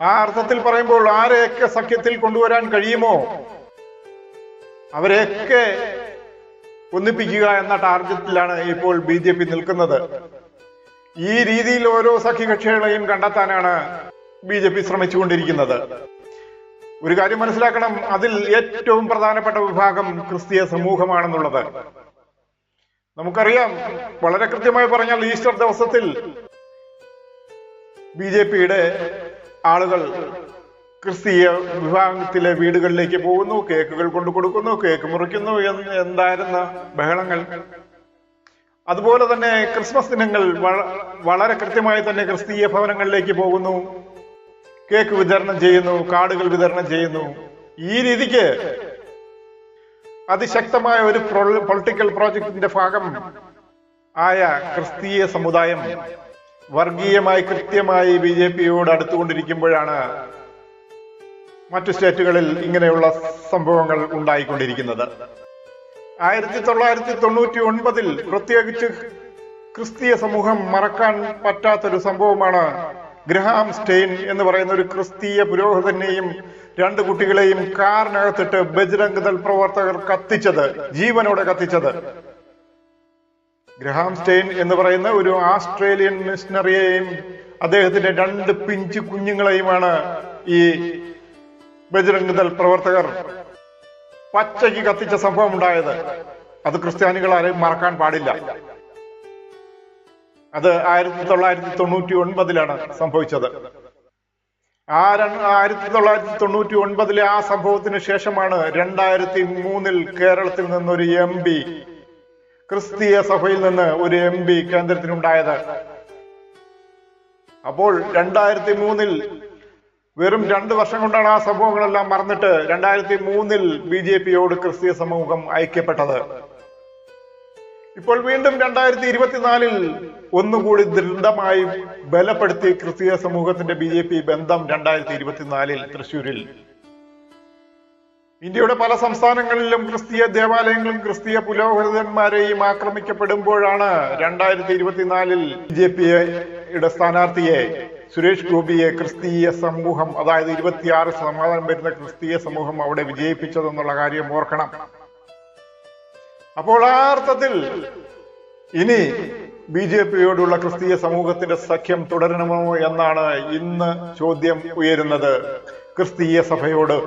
ആ അർത്ഥത്തിൽ പറയുമ്പോൾ ആരെയൊക്കെ സഖ്യത്തിൽ കൊണ്ടുവരാൻ കഴിയുമോ? അവരെയൊക്കെ ഒന്നിപ്പിക്കുക എന്ന ടാർഗറ്റിലാണ് ഇപ്പോൾ ബി ജെ പി നിൽക്കുന്നത്. ഈ രീതിയിൽ ഓരോ സഖ്യകക്ഷികളെയും കണ്ടെത്താനാണ് ബി ജെ പി ശ്രമിച്ചുകൊണ്ടിരിക്കുന്നത്. ഒരു കാര്യം മനസ്സിലാക്കണം അതിൽ ഏറ്റവും പ്രധാനപ്പെട്ട വിഭാഗം ക്രിസ്തീയ സമൂഹമാണെന്നുള്ളത്. നമുക്കറിയാം വളരെ കൃത്യമായി പറഞ്ഞാൽ ഈസ്റ്റർ ദിവസത്തിൽ ബി ജെ പിയുടെ ആളുകൾ ക്രിസ്തീയ വിഭാഗത്തിലെ വീടുകളിലേക്ക് പോകുന്നു കേക്കുകൾ കൊണ്ടു കൊടുക്കുന്നു കേക്ക് മുറിക്കുന്നു എന്തായിരുന്ന ബഹളങ്ങൾ. അതുപോലെ തന്നെ ക്രിസ്മസ് ദിനങ്ങൾ വളരെ കൃത്യമായി തന്നെ ക്രിസ്തീയ ഭവനങ്ങളിലേക്ക് പോകുന്നു. കേക്ക് വിതരണം ചെയ്യുന്നു കാർഡുകൾ വിതരണം ചെയ്യുന്നു. ഈ രീതിക്ക് അതിശക്തമായ ഒരു പൊളിറ്റിക്കൽ പ്രോജക്റ്റിന്റെ ഭാഗം ആയ ക്രിസ്തീയ സമുദായം വർഗീയമായി കൃത്യമായി ബി ജെ പിയോട് അടുത്തുകൊണ്ടിരിക്കുമ്പോഴാണ് മറ്റു സ്റ്റേറ്റുകളിൽ ഇങ്ങനെയുള്ള സംഭവങ്ങൾ ഉണ്ടായിക്കൊണ്ടിരിക്കുന്നത്. ആയിരത്തി തൊള്ളായിരത്തി തൊണ്ണൂറ്റി ഒൻപതിൽ പ്രത്യേകിച്ച് ക്രിസ്തീയ സമൂഹം മറക്കാൻ പറ്റാത്തൊരു സംഭവമാണ് ഗ്രഹാം സ്റ്റെയിൻ എന്ന് പറയുന്ന ഒരു ക്രിസ്തീയ പുരോഹിതനെയും രണ്ട് കുട്ടികളെയും കാറിനകത്തിട്ട് ബജ്രംഗ് ദൾ പ്രവർത്തകർ കത്തിച്ചത് ജീവനോടെ കത്തിച്ചത്. ഗ്രഹാം സ്റ്റെയിൻ എന്ന് പറയുന്ന ഒരു ആസ്ട്രേലിയൻ മിഷണറിയെയും അദ്ദേഹത്തിന്റെ രണ്ട് പിഞ്ചു കുഞ്ഞുങ്ങളെയുമാണ് ഈ ബജ്രംഗ് ദൾ പ്രവർത്തകർ പച്ചയ്ക്ക് കത്തിച്ച സംഭവം ഉണ്ടായത് അത് ക്രിസ്ത്യാനികൾ ആരെയും മറക്കാൻ പാടില്ല. അത് ആയിരത്തി തൊള്ളായിരത്തി തൊണ്ണൂറ്റി ഒൻപതിലാണ് സംഭവിച്ചത്. ആ ആയിരത്തി തൊള്ളായിരത്തി തൊണ്ണൂറ്റി ഒൻപതിലെ ആ സംഭവത്തിന് ശേഷമാണ് രണ്ടായിരത്തി മൂന്നിൽ കേരളത്തിൽ നിന്നൊരു എം പി ക്രിസ്തീയ സഭയിൽ നിന്ന് ഒരു എം പി കേന്ദ്രത്തിനുണ്ടായത്. അപ്പോൾ രണ്ടായിരത്തി മൂന്നിൽ വെറും രണ്ട് വർഷം കൊണ്ടാണ് ആ സംഭവങ്ങളെല്ലാം മറന്നിട്ട് രണ്ടായിരത്തി മൂന്നിൽ ബി ജെ പിയോട് ക്രിസ്തീയ സമൂഹം ഐക്യപ്പെട്ടത്. ഇപ്പോൾ വീണ്ടും രണ്ടായിരത്തി ഇരുപത്തിനാലിൽ ഒന്നുകൂടി ദൃഢമായി ബലപ്പെടുത്തി ക്രിസ്തീയ സമൂഹത്തിന്റെ ബി ജെ പി ബന്ധം രണ്ടായിരത്തി ഇരുപത്തിനാലിൽ തൃശൂരിൽ ഇന്ത്യയുടെ പല സംസ്ഥാനങ്ങളിലും ക്രിസ്തീയ ദേവാലയങ്ങളും ക്രിസ്തീയ പുരോഹിതന്മാരെയും ആക്രമിക്കപ്പെടുമ്പോഴാണ് രണ്ടായിരത്തി ഇരുപത്തിനാലിൽ ബി ജെ പിയുടെ സ്ഥാനാർത്ഥിയെ സുരേഷ് ഗോപിയെ ക്രിസ്തീയ സമൂഹം അതായത് ഇരുപത്തിയാറ് ശതമാനം വരുന്ന ക്രിസ്തീയ സമൂഹം അവിടെ വിജയിപ്പിച്ചതെന്നുള്ള കാര്യം ഓർക്കണം. അപ്പോൾ ആ അർത്ഥത്തിൽ ഇനി ബി ജെ പിയോടുള്ള ക്രിസ്തീയ സമൂഹത്തിന്റെ സഖ്യം തുടരണമോ എന്നാണ് ഇന്ന് ചോദ്യം ഉയരുന്നത് ക്രിസ്തീയ സഭയോട്.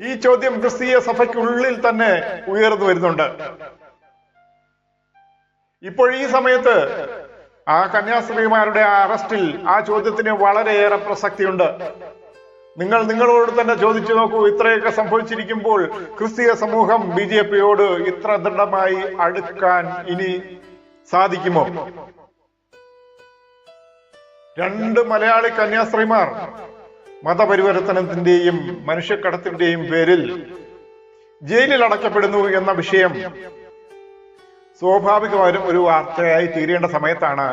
ഈ ചോദ്യം ക്രിസ്തീയ സഭയ്ക്കുള്ളിൽ തന്നെ ഉയർന്നു വരുന്നുണ്ട്. ഇപ്പോൾ ഈ സമയത്ത് ആ കന്യാസ്ത്രീമാരുടെ ആ അറസ്റ്റിൽ ആ ചോദ്യത്തിന് വളരെയേറെ പ്രസക്തിയുണ്ട്. നിങ്ങൾ നിങ്ങളോട് തന്നെ ചോദിച്ചു നോക്കൂ ഇത്രയൊക്കെ സംഭവിച്ചിരിക്കുമ്പോൾ ക്രിസ്തീയ സമൂഹം ബി ജെ പിയോട് ഇത്ര ദൃഢമായി അടുക്കാൻ ഇനി സാധിക്കുമോ? രണ്ട് മലയാളി കന്യാസ്ത്രീമാർ മതപരിവർത്തനത്തിന്റെയും മനുഷ്യക്കടത്തിന്റെയും പേരിൽ ജയിലിൽ അടക്കപ്പെടുന്നു എന്ന വിഷയം സ്വാഭാവികമായും ഒരു വാർത്തയായി തീരേണ്ട സമയത്താണ്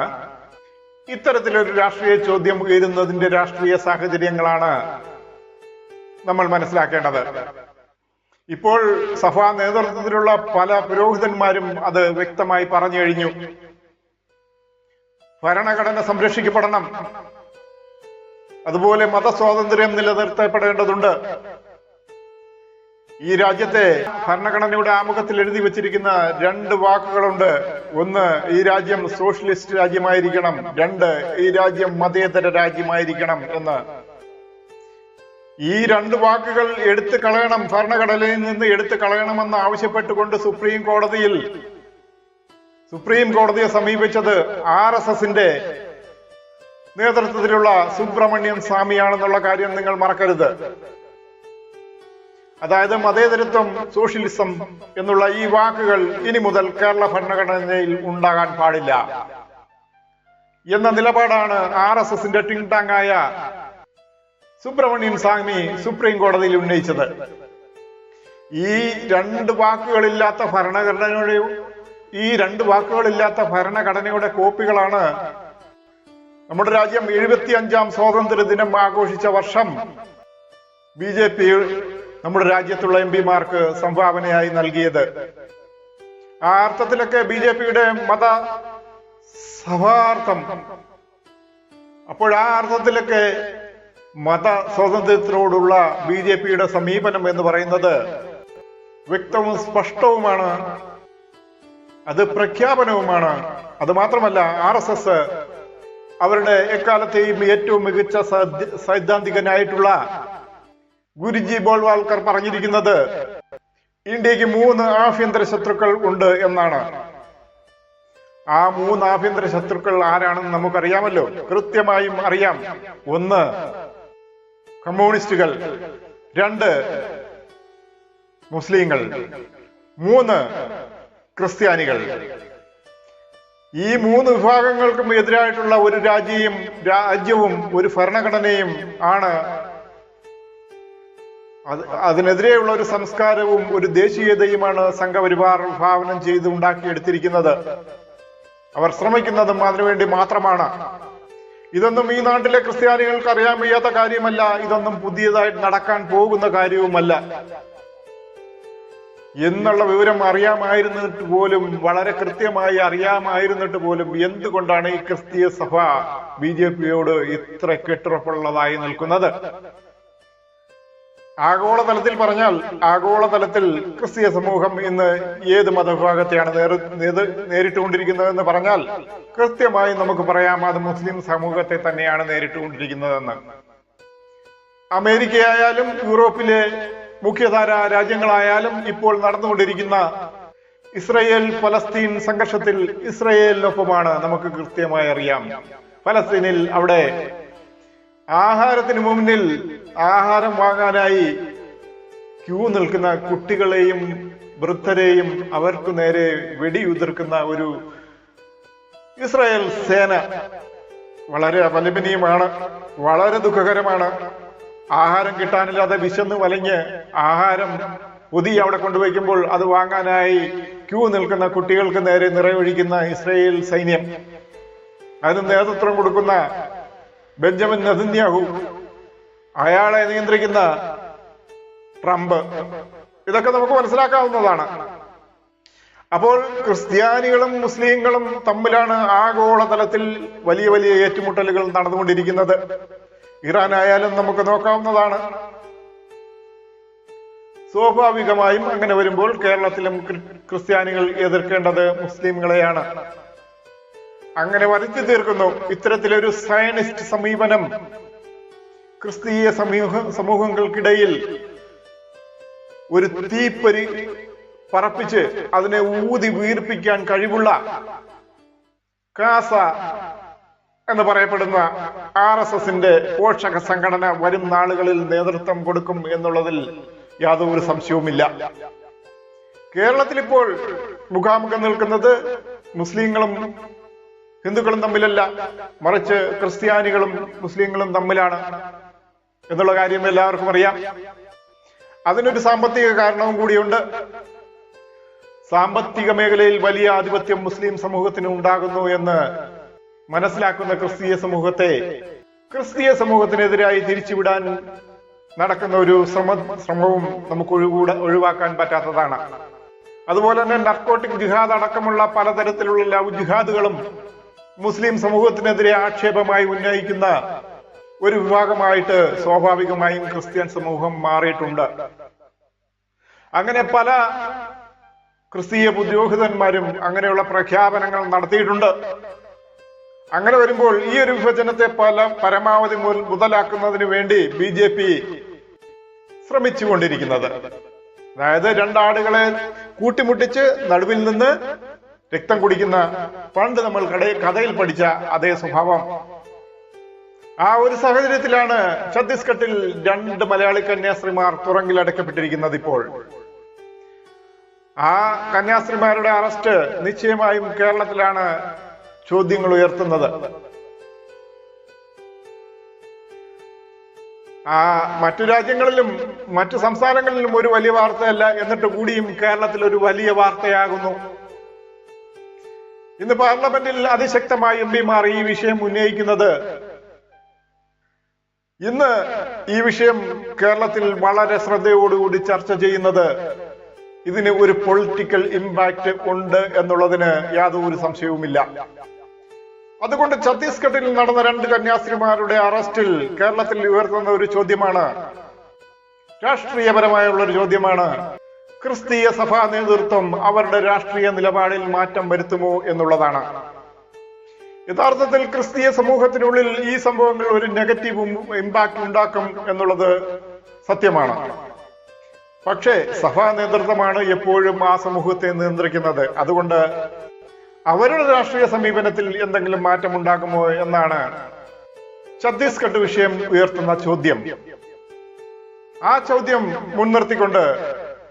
ഇത്തരത്തിലൊരു രാഷ്ട്രീയ ചോദ്യം ഉയരുന്നതിന്റെ രാഷ്ട്രീയ സാഹചര്യങ്ങളാണ് നമ്മൾ മനസ്സിലാക്കേണ്ടത്. ഇപ്പോൾ സഭാ നേതൃത്വത്തിലുള്ള പല പുരോഹിതന്മാരും അത് വ്യക്തമായി പറഞ്ഞു കഴിഞ്ഞു. ഭരണഘടന സംരക്ഷിക്കപ്പെടണം. അതുപോലെ മതസ്വാതന്ത്ര്യം നിലനിർത്തപ്പെടേണ്ടതുണ്ട്. ഈ രാജ്യത്തെ ഭരണഘടനയുടെ ആമുഖത്തിൽ എഴുതി വെച്ചിരിക്കുന്ന രണ്ട് വാക്കുകളുണ്ട്. ഒന്ന് ഈ രാജ്യം സോഷ്യലിസ്റ്റ് രാജ്യമായിരിക്കണം. രണ്ട് ഈ രാജ്യം മതേതര രാജ്യമായിരിക്കണം എന്ന്. ഈ രണ്ട് വാക്കുകൾ എടുത്തു കളയണം. ഭരണഘടനയിൽ നിന്ന് എടുത്തു കളയണമെന്ന് ആവശ്യപ്പെട്ടുകൊണ്ട് സുപ്രീം കോടതിയിൽ സുപ്രീം കോടതിയെ സമീപിച്ചത് ആർ എസ് എസിന്റെ നേതൃത്വത്തിലുള്ള സുബ്രഹ്മണ്യം സ്വാമിയാണെന്നുള്ള കാര്യം നിങ്ങൾ മറക്കരുത്. അതായത് മതേതരത്വം സോഷ്യലിസം എന്നുള്ള ഈ വാക്കുകൾ ഇനി മുതൽ കേരള ഭരണഘടനയിൽ ഉണ്ടാകാൻ പാടില്ല. എന്ന നിലപാടാണ് ആർ എസ് എസിന്റെ ടിങ് ടാങ്ങായ സുബ്രഹ്മണ്യൻ സ്വാമി സുപ്രീം കോടതിയിൽ ഉന്നയിച്ചത്. ഈ രണ്ട് വാക്കുകളില്ലാത്ത ഭരണഘടനയുടെ ഈ രണ്ട് വാക്കുകളില്ലാത്ത ഭരണഘടനയുടെ കോപ്പികളാണ് നമ്മുടെ രാജ്യം എഴുപത്തി അഞ്ചാം സ്വാതന്ത്ര്യ ദിനം ആഘോഷിച്ച വർഷം ബി ജെ പി നമ്മുടെ രാജ്യത്തുള്ള എം പിമാർക്ക് സംഭാവനയായി നൽകിയത്. ആ അർത്ഥത്തിലൊക്കെ ബി ജെ പിയുടെ മത സഭാർത്ഥം അപ്പോൾ ആ അർത്ഥത്തിലൊക്കെ മത സ്വാതന്ത്ര്യത്തിനോടുള്ള ബി ജെ പിയുടെ സമീപനം എന്ന് പറയുന്നത് വ്യക്തവും സ്പഷ്ടവുമാണ്. അത് പ്രഖ്യാപനവുമാണ്. അത് മാത്രമല്ല ആർ എസ് എസ് അവരുടെ എക്കാലത്തെയും ഏറ്റവും മികച്ച സൈദ്ധാന്തികനായിട്ടുള്ള ഗുരുജി ബോൾവാൾക്കർ പറഞ്ഞിരിക്കുന്നത് ഇന്ത്യയ്ക്ക് മൂന്ന് ആഭ്യന്തര ശത്രുക്കൾ ഉണ്ട് എന്നാണ്. ആ മൂന്ന് ആഭ്യന്തര ശത്രുക്കൾ ആരാണെന്ന് നമുക്കറിയാമല്ലോ. കൃത്യമായും അറിയാം. ഒന്ന് കമ്മ്യൂണിസ്റ്റുകൾ. രണ്ട് മുസ്ലിങ്ങൾ. മൂന്ന് ക്രിസ്ത്യാനികൾ. ഈ മൂന്ന് വിഭാഗങ്ങൾക്കും എതിരായിട്ടുള്ള ഒരു രാജ്യവും രാജ്യവും ഒരു ഭരണഘടനയും ആണ് അത് അതിനെതിരെയുള്ള ഒരു സംസ്കാരവും ഒരു ദേശീയതയുമാണ് സംഘപരിവാർ ഭാവനം ചെയ്ത് ഉണ്ടാക്കിയെടുത്തിരിക്കുന്നത്. അവർ ശ്രമിക്കുന്നതും അതിനുവേണ്ടി മാത്രമാണ്. ഇതൊന്നും ഈ നാട്ടിലെ ക്രിസ്ത്യാനികൾക്ക് അറിയാൻ വയ്യാത്ത കാര്യമല്ല. ഇതൊന്നും പുതിയതായിട്ട് നടക്കാൻ പോകുന്ന കാര്യവുമല്ല. എന്നുള്ള വിവരം അറിയാമായിരുന്നിട്ട് പോലും വളരെ കൃത്യമായി അറിയാമായിരുന്നിട്ട് പോലും എന്തുകൊണ്ടാണ് ഈ ക്രിസ്തീയ സഭ ബി ജെ പിയോട് ഇത്ര കെട്ടുറപ്പുള്ളതായി നിൽക്കുന്നത്? ആഗോളതലത്തിൽ പറഞ്ഞാൽ ആഗോളതലത്തിൽ ക്രിസ്തീയ സമൂഹം ഇന്ന് ഏത് മതവിഭാഗത്തെയാണ് നേരിട്ടുകൊണ്ടിരിക്കുന്നതെന്ന് പറഞ്ഞാൽ കൃത്യമായി നമുക്ക് പറയാം അത് മുസ്ലിം സമൂഹത്തെ തന്നെയാണ് നേരിട്ടുകൊണ്ടിരിക്കുന്നതെന്ന്. അമേരിക്കയായാലും യൂറോപ്പിലെ മുഖ്യധാര രാജ്യങ്ങളായാലും ഇപ്പോൾ നടന്നുകൊണ്ടിരിക്കുന്ന ഇസ്രയേൽ ഫലസ്തീൻ സംഘർഷത്തിൽ ഇസ്രയേലിനൊപ്പമാണ് നമുക്ക് കൃത്യമായി അറിയാം. ഫലസ്തീനിൽ അവിടെ ആഹാരത്തിന് മുന്നിൽ ആഹാരം വാങ്ങാനായി ക്യൂ നിൽക്കുന്ന കുട്ടികളെയും വൃദ്ധരെയും അവർക്ക് നേരെ വെടിയുതിർക്കുന്ന ഒരു ഇസ്രായേൽ സേന വളരെ അപലപനീയമാണ് വളരെ ദുഃഖകരമാണ്. ആഹാരം കിട്ടാനില്ലാതെ വിശന്ന് വലഞ്ഞ് ആഹാരം പുതിയ അവിടെ കൊണ്ടുവയ്ക്കുമ്പോൾ അത് വാങ്ങാനായി ക്യൂ നിൽക്കുന്ന കുട്ടികൾക്ക് നേരെ നിറയൊഴിക്കുന്ന ഇസ്രയേൽ സൈന്യം. അതിന് നേതൃത്വം കൊടുക്കുന്ന ബെഞ്ചമിൻ നെതന്യാഹു അയാളെ നിയന്ത്രിക്കുന്ന ട്രംപ്. ഇതൊക്കെ നമുക്ക് മനസ്സിലാക്കാവുന്നതാണ്. അപ്പോൾ ക്രിസ്ത്യാനികളും മുസ്ലിങ്ങളും തമ്മിലാണ് ആഗോളതലത്തിൽ വലിയ വലിയ ഏറ്റുമുട്ടലുകൾ നടന്നുകൊണ്ടിരിക്കുന്നത്. ഇറാൻ ആയാലും നമുക്ക് നോക്കാവുന്നതാണ്. സ്വാഭാവികമായും അങ്ങനെ വരുമ്പോൾ കേരളത്തിലും ക്രിസ്ത്യാനികൾ എതിർക്കേണ്ടത് മുസ്ലിങ്ങളെയാണ് അങ്ങനെ വരച്ചു തീർക്കുന്നു. ഇത്തരത്തിലൊരു സയനിസ്റ്റ് സമീപനം ക്രിസ്തീയ സമൂഹ സമൂഹങ്ങൾക്കിടയിൽ ഒരു തീപ്പരി പറപ്പിച്ച് അതിനെ ഊതി വീർപ്പിക്കാൻ കഴിവുള്ള കാസ എന്ന് പറയപ്പെടുന്ന ആർ എസ് എസിന്റെ പോഷക സംഘടന വരും നാളുകളിൽ നേതൃത്വം കൊടുക്കും എന്നുള്ളതിൽ യാതൊരു സംശയവുമില്ല. കേരളത്തിൽ ഇപ്പോൾ മുഖാമുഖം നിൽക്കുന്നത് മുസ്ലിങ്ങളും ഹിന്ദുക്കളും തമ്മിലല്ല മറിച്ച് ക്രിസ്ത്യാനികളും മുസ്ലിങ്ങളും തമ്മിലാണ് എന്നുള്ള കാര്യം എല്ലാവർക്കും അറിയാം. അതിനൊരു സാമ്പത്തിക കാരണവും കൂടിയുണ്ട്. സാമ്പത്തിക മേഖലയിൽ വലിയ ആധിപത്യം മുസ്ലിം സമൂഹത്തിന് ഉണ്ടാകുന്നു എന്ന് മനസ്സിലാക്കുന്ന ക്രിസ്തീയ സമൂഹത്തെ ക്രിസ്തീയ സമൂഹത്തിനെതിരായി തിരിച്ചുവിടാൻ നടക്കുന്ന ഒരു ശ്രമ ശ്രമവും നമുക്ക് ഒഴികൂടെ ഒഴിവാക്കാൻ പറ്റാത്തതാണ്. അതുപോലെ തന്നെ നർക്കോട്ടിക് ജിഹാദ് അടക്കമുള്ള പലതരത്തിലുള്ള ലവ് ജിഹാദുകളും മുസ്ലിം സമൂഹത്തിനെതിരെ ആക്ഷേപമായി ഉന്നയിക്കുന്ന ഒരു വിഭാഗമായിട്ട് സ്വാഭാവികമായും ക്രിസ്ത്യൻ സമൂഹം മാറിയിട്ടുണ്ട്. അങ്ങനെ പല ക്രിസ്തീയ പുരോഹിതന്മാരും അങ്ങനെയുള്ള പ്രഖ്യാപനങ്ങൾ നടത്തിയിട്ടുണ്ട്. അങ്ങനെ വരുമ്പോൾ ഈ ഒരു വിഭജനത്തെ പല പരമാവധി മുതലാക്കുന്നതിന് വേണ്ടി ബി ജെ പി ശ്രമിച്ചുകൊണ്ടിരിക്കുന്നത്. അതായത് രണ്ടാടുകളെ കൂട്ടിമുട്ടിച്ച് നടുവിൽ നിന്ന് രക്തം കുടിക്കുന്ന പണ്ട് നമ്മൾ കടയിൽ കഥയിൽ പഠിച്ച അതേ സ്വഭാവം. ആ ഒരു സാഹചര്യത്തിലാണ് ഛത്തീസ്ഗഡിൽ രണ്ട് മലയാളി കന്യാസ്ത്രീമാർ തുറങ്കിൽ അടയ്ക്കപ്പെട്ടിരിക്കുന്നത് ഇപ്പോൾ. ആ കന്യാസ്ത്രീമാരുടെ അറസ്റ്റ് നിശ്ചയമായും കേരളത്തിലാണ് ചോദ്യങ്ങൾ ഉയർത്തുന്നത്. ആ മറ്റു രാജ്യങ്ങളിലും മറ്റു സംസ്ഥാനങ്ങളിലും ഒരു വലിയ വാർത്തയല്ല. എന്നിട്ട് കൂടിയും കേരളത്തിൽ ഒരു വലിയ വാർത്തയാകുന്നു. ഇന്ന് പാർലമെന്റിൽ അതിശക്തമായി എം പിമാർ ഈ വിഷയം ഉന്നയിക്കുന്നത്. ഇന്ന് ഈ വിഷയം കേരളത്തിൽ വളരെ ശ്രദ്ധയോടുകൂടി ചർച്ച ചെയ്യുന്നത് ഇതിന് ഒരു പൊളിറ്റിക്കൽ ഇമ്പാക്ട് ഉണ്ട് എന്നുള്ളതിന് യാതൊരു സംശയവുമില്ല. അതുകൊണ്ട് ഛത്തീസ്ഗഡിൽ നടന്ന രണ്ട് കന്യാസ്ത്രീമാരുടെ അറസ്റ്റിൽ കേരളത്തിൽ ഉയർത്തുന്ന ഒരു ചോദ്യമാണ്. രാഷ്ട്രീയപരമായുള്ള ഒരു ചോദ്യമാണ്. ക്രിസ്തീയ സഭാ നേതൃത്വം അവരുടെ രാഷ്ട്രീയ നിലപാടിൽ മാറ്റം വരുത്തുമോ എന്നുള്ളതാണ്. യഥാർത്ഥത്തിൽ ക്രിസ്തീയ സമൂഹത്തിനുള്ളിൽ ഈ സംഭവങ്ങൾ ഒരു നെഗറ്റീവ് ഇമ്പാക്ട് ഉണ്ടാക്കും എന്നുള്ളത് സത്യമാണ്. പക്ഷേ സഭാ നേതൃത്വമാണ് എപ്പോഴും ആ സമൂഹത്തെ നിയന്ത്രിക്കുന്നത്. അതുകൊണ്ട് അവരുടെ രാഷ്ട്രീയ സമീപനത്തിൽ എന്തെങ്കിലും മാറ്റം ഉണ്ടാകുമോ എന്നാണ് ഛത്തീസ്ഗഡ് വിഷയം ഉയർത്തുന്ന ചോദ്യം. ആ ചോദ്യം മുൻനിർത്തിക്കൊണ്ട്